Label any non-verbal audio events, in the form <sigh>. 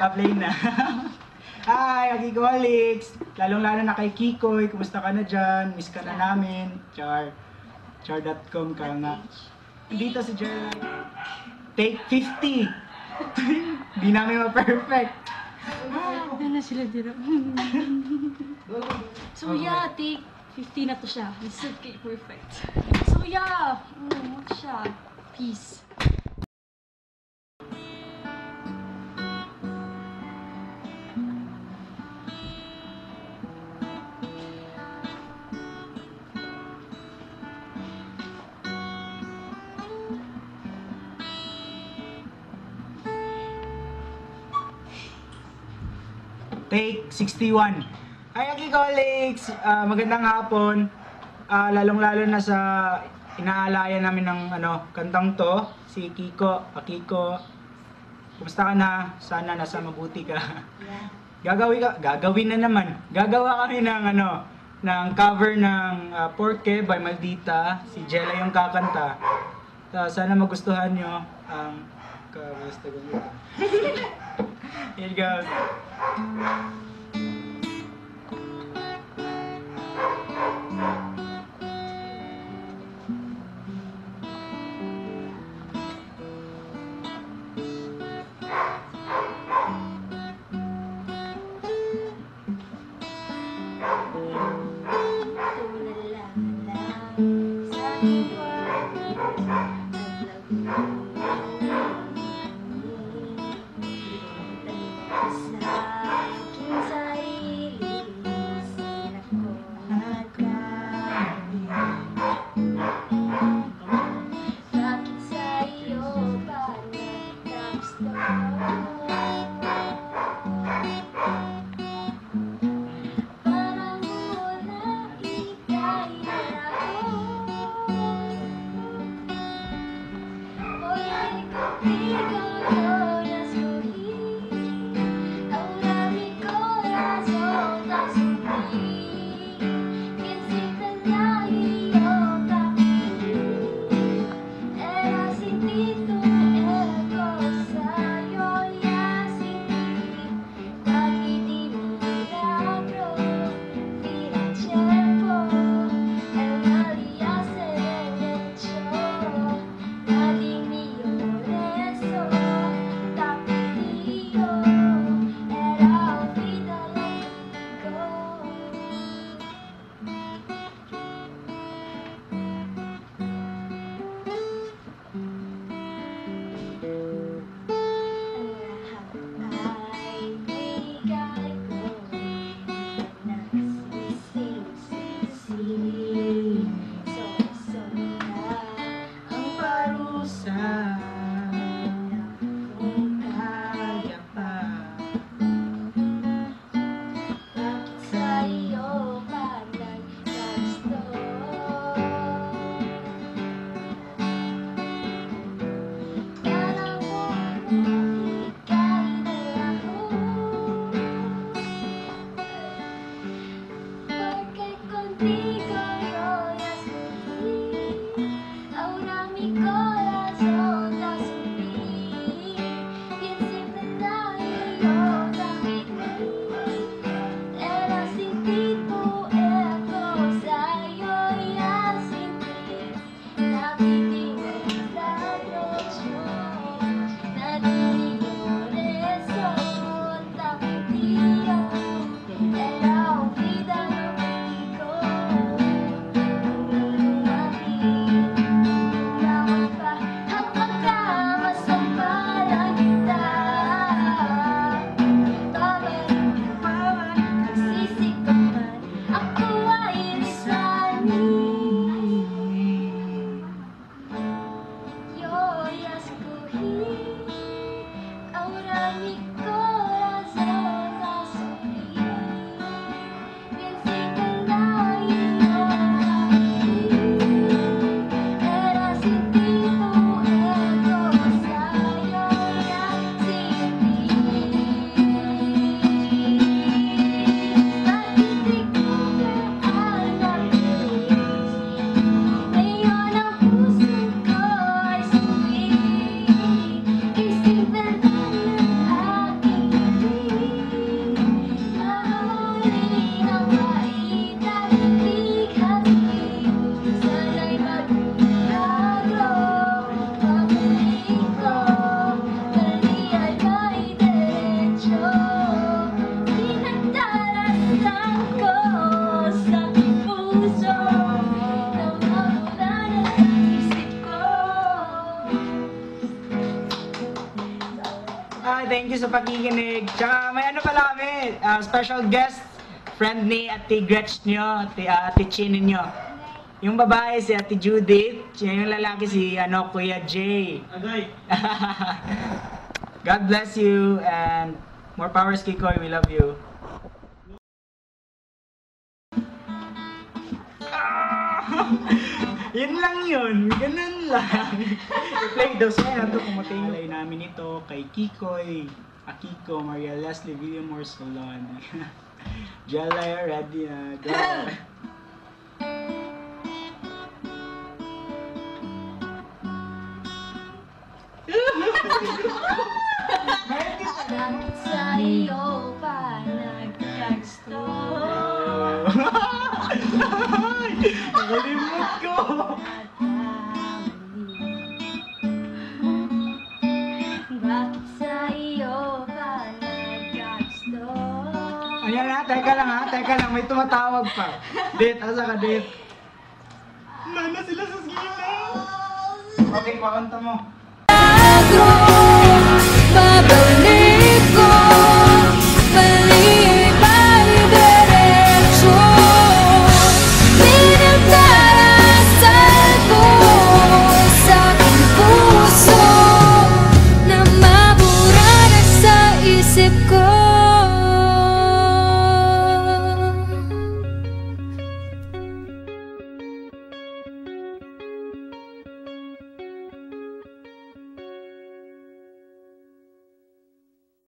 Apply na. <laughs> Hi, Agigolics! Lalong-lalo na kay Kikoy. Kumusta ka na dyan? Miss ka na namin. Char. Char.com ka nga. Dito si Gerald. Take 50! <laughs> Di namin ma-perfect. Ano na sila dito? <laughs> so yeah, take 50 na to siya. This is okay, perfect. So yeah, mm, siya? Peace. Take 61. Hi, Aki colleagues! Ah, magandang hapon. Ah, lalong-lalo na sa inaalaya namin ng ano, kantang to, si Kiko, Akiko. Kumusta ka na? Sana nasa mabuti ka. Gagawin ka, gagawin na naman. Gagawa kami ng ano, ng cover ng ah, Porke by Maldita. Si Jella yung kakanta. Ah, sana magustuhan nyo ang kamusta <laughs> ko. Here goes. Thank you. Please. Sa pakikinig. Tsaka may ano pala kami, ah, special guest, friend ni Ate Gretch nyo, Ate, uh, Ate Chin nyo. Yung babae si Ate Judith, yung lalaki si ano, Kuya Jay. Agay. <laughs> God bless you and more powers Kikoy, we love you. Ah! <laughs> yun lang yun, ganun lang. <laughs> I-play daw siya na to kumatay Alay namin ito kay Kikoy, Akiko, Maria Leslie, Villamor Solon. Jalay, <laughs> ready na, go. <laughs> Sa iyo pa nagkagsto? Nakalimut ko! Teka lang ha, teka lang, may tumatawag pa. Dit, asa ka, Dit? Nana sila sa gila. Okay, pakanta mo.